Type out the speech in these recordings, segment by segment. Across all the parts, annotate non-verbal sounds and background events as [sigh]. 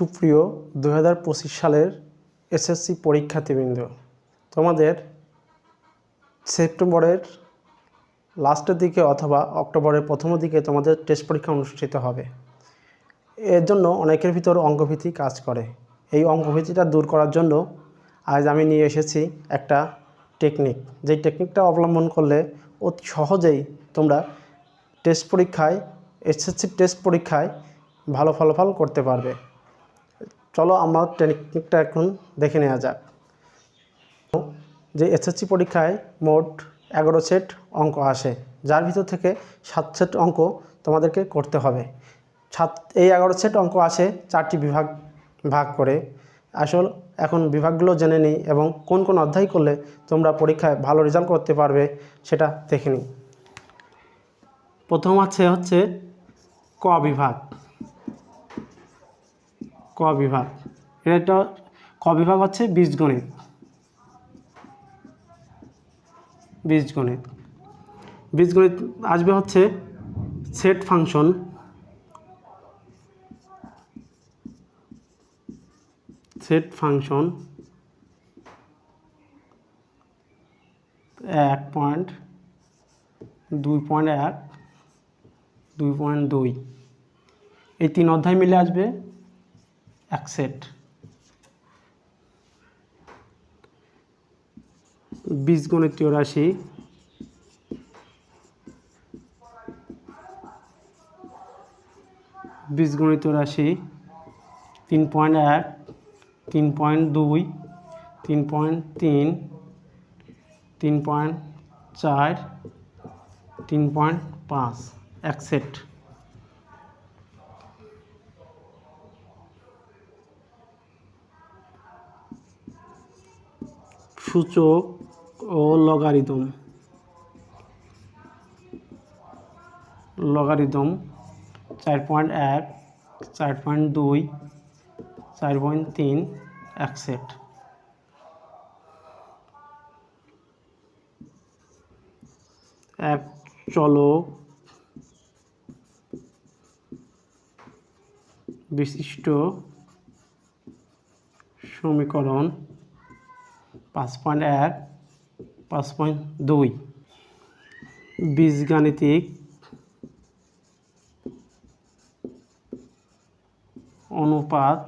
সুপ্রিয় দু হাজার পঁচিশ সালের এসএসসি পরীক্ষার্থীবৃন্দ, তোমাদের সেপ্টেম্বরের লাস্টের দিকে অথবা অক্টোবরের প্রথম দিকে তোমাদের টেস্ট পরীক্ষা অনুষ্ঠিত হবে। এর জন্য অনেকের ভিতর অঙ্গভীতি কাজ করে। এই অঙ্কভীতিটা দূর করার জন্য আজ আমি নিয়ে এসেছি একটা টেকনিক যেই টেকনিকটা অবলম্বন করলে অতি সহজেই তোমরা টেস্ট পরীক্ষায়, এসএসসি টেস্ট পরীক্ষায় ভালো ফলাফল করতে পারবে। চলো আমার টেকনিকটা এখন দেখে নেওয়া যাক। যে এসএসসি পরীক্ষায় মোট এগারো সেট অঙ্ক আসে। যার ভিতর থেকে সাত সেট অঙ্ক তোমাদেরকে করতে হবে। সাত, এই এগারো সেট অঙ্ক আসে চারটি বিভাগ ভাগ করে। আসল, এখন বিভাগগুলো জেনে নিই এবং কোন কোন অধ্যায় করলে তোমরা পরীক্ষায় ভালো রেজাল্ট করতে পারবে সেটা দেখে নিই। প্রথম আছে হচ্ছে ক বিভাগ। ক বিভাগ? এটা ক বিভাগ হচ্ছে বীজগণিত। বীজগণিত। বীজগণিত আসবে হচ্ছে সেট ফাংশন। সেট ফাংশন এক পয়েন্ট, দুই পয়েন্ট এক, দুই পয়েন্ট দুই। এই তিন অধ্যায় মিলে আসবে এক সেট বীজগণিতীয় রাশি। বীজগণিত রাশি, তিন পয়েন্ট এক, তিন পয়েন্ট দুই, তিন পয়েন্ট তিন তিন পয়েন্ট চার, তিন পয়েন্ট পাঁচ। এক সেট সূচক ও লগারিদম। লগারিদম চার পয়েন্ট এক, চার পয়েন্ট দুই, চার পয়েন্ট তিন, এক সেট। এক চলক বিশিষ্ট সমীকরণ পাঁচ পয়েন্ট এক, পাঁচ পয়েন্ট দুই। বীজগাণিতিক অনুপাত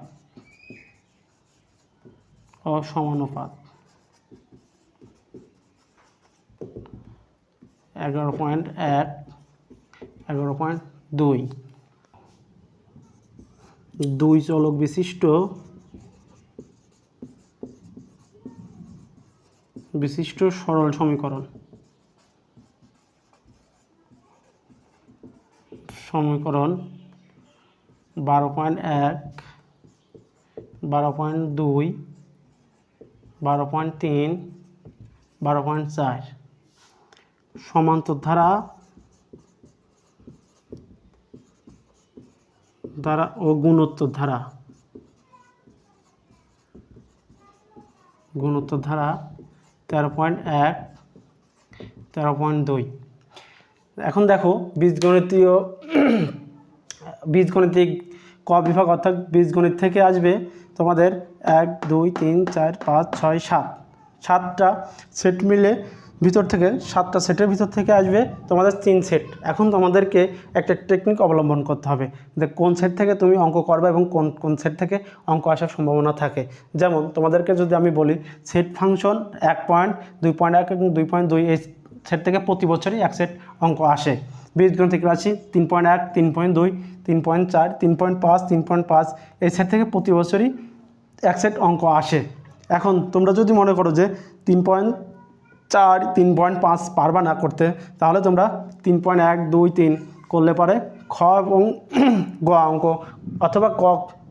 ও সমানুপাত। এগারো পয়েন্ট এক, এগারো পয়েন্ট দুই। দুই চলক বিশিষ্ট বিশিষ্ট সরল সমীকরণ। সমীকরণ বারো পয়েন্ট এক, বারো পয়েন্ট দুই, বারো পয়েন্ট তিন, বারো পয়েন্ট চার। সমান্তর ধারা ধারা ও গুণোত্তর ধারা। গুণোত্তর ধারা তেরো পয়েন্ট এক, তেরো পয়েন্ট দুই। এখন দেখো বীজগণিতীয়, বীজগণিতিক ক বিভাগ অর্থাৎ বীজগণিত থেকে আসবে তোমাদের এক, দুই, তিন, চার, পাঁচ, ছয়, সাত। সাতটা সেট মিলে ভিতর থেকে সাতটা সেটের ভিতর থেকে আসবে তোমাদের তিন সেট। এখন তোমাদেরকে একটা টেকনিক অবলম্বন করতে হবে যে কোন সেট থেকে তুমি অঙ্ক করবে এবং কোন কোন সেট থেকে অঙ্ক আসার সম্ভাবনা থাকে। যেমন তোমাদেরকে যদি আমি বলি, সেট ফাংশন এক পয়েন্ট, দুই পয়েন্ট এক এবং দুই পয়েন্ট দুই, এই সেট থেকে প্রতি বছরই এক সেট অঙ্ক আসে। বীজগণিতিক রাশি, তিন পয়েন্ট এক, তিন পয়েন্ট দুই, তিন পয়েন্ট চার, তিন পয়েন্ট পাঁচ, তিন পয়েন্ট পাঁচ, এই সেট থেকে প্রতি বছরই এক সেট অঙ্ক আসে। এখন তোমরা যদি মনে করো যে তিন পয়েন্ট চার, তিন পয়েন্ট পাঁচ পারবা না করতে, তাহলে তোমরা তিন পয়েন্ট এক, দুই, তিন করলে পরে খ এবং গ অঙ্ক অথবা ক,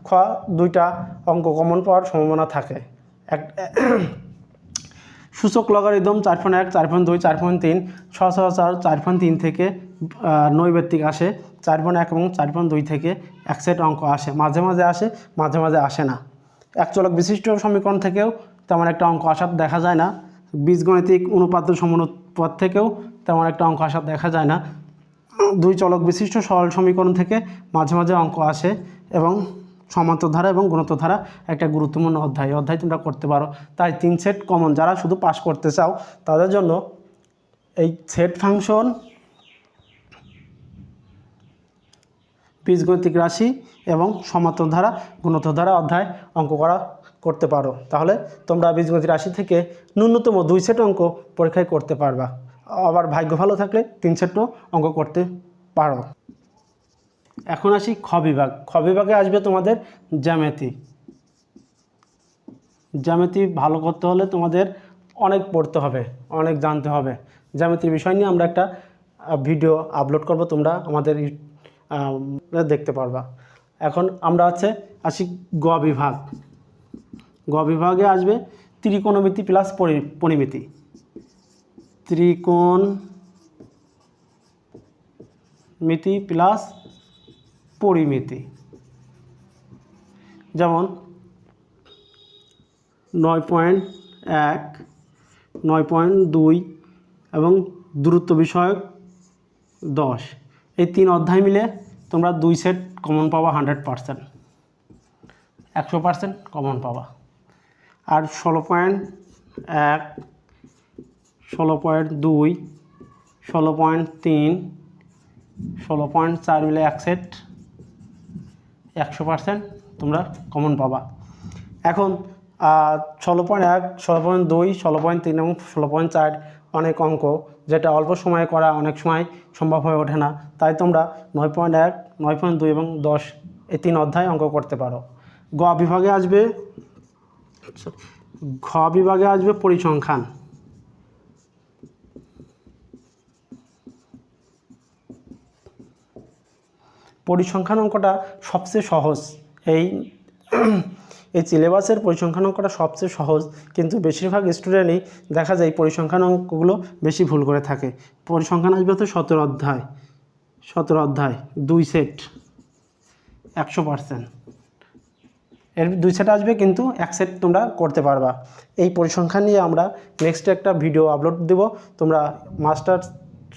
খ দুইটা অঙ্ক কমন পাওয়ার সম্ভাবনা থাকে। এক, সূচক লগারিদম চার পয়েন্ট এক, চার পয়েন্ট দুই, চার পয়েন্ট তিন সচরাচর চার চার পয়েন্ট তিন থেকে নৈবেত্তিক আসে, চার পয়েন্ট এক এবং চার পয়েন্ট দুই থেকে এক সেট অঙ্ক আসে, মাঝে মাঝে আসে, মাঝে মাঝে আসে না। এক চলক বিশিষ্ট সমীকরণ থেকেও তেমন একটা অঙ্ক আসার দেখা যায় না। বীজগণিতিক অনুপাত সমানুপাত থেকেও তেমন একটা অঙ্ক আসার দেখা যায় না। দুই চলক বিশিষ্ট সরল সমীকরণ থেকে মাঝে মাঝে অঙ্ক আসে এবং সমান্তর এবং গুণোত্তর ধারা একটা গুরুত্বপূর্ণ অধ্যায়। অধ্যায় তোমরা করতে পারো। তাই তিন সেট কমন যারা শুধু পাস করতে চাও, তাদের জন্য এই সেট ফাংশন বীজগণিতিক রাশি এবং সমান্তর ধারা গুণোত্তর ধারা অধ্যায় অঙ্ক করা করতে পারো। তাহলে তোমরা বীজগণিত রাশি থেকে ন্যূনতম দুই সেট অঙ্ক পরীক্ষায় করতে পারবা। আবার ভাগ্য ভালো থাকলে তিন সেটও অঙ্ক করতে পারো। এখন আসি খ বিভাগ। খ বিভাগে আসবে তোমাদের জ্যামিতি। জ্যামিতি ভালো করতে হলে তোমাদের অনেক পড়তে হবে, অনেক জানতে হবে। জ্যামিতির বিষয় নিয়ে আমরা একটা ভিডিও আপলোড করব, তোমরা আমাদের দেখতে পারবা। এখন আমরা আছে আসি গ বিভাগ। গ বিভাগে আসবে ত্রিকোণমিতি প্লাস পরি- পরিমিতি। ত্রিকোণ মিতি প্লাস পরিমিতি। যেমন নয় পয়েন্ট এক, নয় পয়েন্ট দুই এবং দূরত্ব বিষয়ক দশ। এই তিন অধ্যায় মিলে তোমরা দুই সেট কমন পাবা হান্ড্রেড পারসেন্ট একশো পারসেন্ট কমন পাবা। আর ষোলো পয়েন্ট এক, ষোলো পয়েন্ট দুই, ষোলো পয়েন্ট তিন, ষোলো পয়েন্ট চার মিলে এক সেট, একশো পারসেন্ট তোমরা কমন পাবা। এখন ষোলো পয়েন্ট এক, ষোলো পয়েন্ট দুই, ষোলো পয়েন্ট তিন এবং ষোলো পয়েন্ট চার অনেক অঙ্ক, যেটা অল্প সময়ে করা অনেক সময় সম্ভব হয়ে ওঠে না। তাই তোমরা নয় পয়েন্ট এক, নয় পয়েন্ট দুই এবং দশ, এই তিন অধ্যায় অঙ্ক করতে পারো। গ বিভাগে আসবে ঘ বিভাগে আসবে পরিসংখ্যান। পরিসংখ্যান অঙ্কটা সবচেয়ে সহজ। এই এই সিলেবাসের পরিসংখ্যান অঙ্কটা সবচেয়ে সহজ, কিন্তু বেশিরভাগ স্টুডেন্টই দেখা যায় পরিসংখ্যান অঙ্কগুলো বেশি ভুল করে থাকে। পরিসংখ্যান আসবে তো সতেরো অধ্যায় সতেরো অধ্যায়, দুই সেট একশো পার্সেন্ট এর দুই সেট আসবে কিন্তু এক সেট তোমরা করতে পারবা। এই পরিসংখ্যান নিয়ে আমরা নেক্সট একটা ভিডিও আপলোড দেব। তোমরা মাস্টার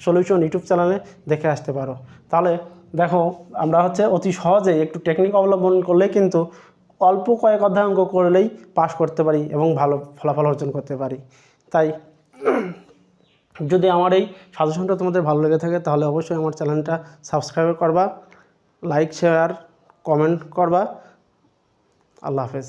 সলিউশন ইউটিউব চ্যানেলে দেখে আসতে পারো। তাহলে দেখো, আমরা হচ্ছে অতি সহজে একটু টেকনিক অবলম্বন করলেই কিন্তু অল্প কয়েক অধ্যায় অঙ্ক করলেই পাস করতে পারি এবং ভালো ফলাফল অর্জন করতে পারি। তাই [clears throat] যদি আমার এই সাজেশনটা তোমাদের ভালো লেগে থাকে, তাহলে অবশ্যই আমার চ্যানেলটা সাবস্ক্রাইব করবা লাইক শেয়ার কমেন্ট করবা। আল্লাহ হাফেজ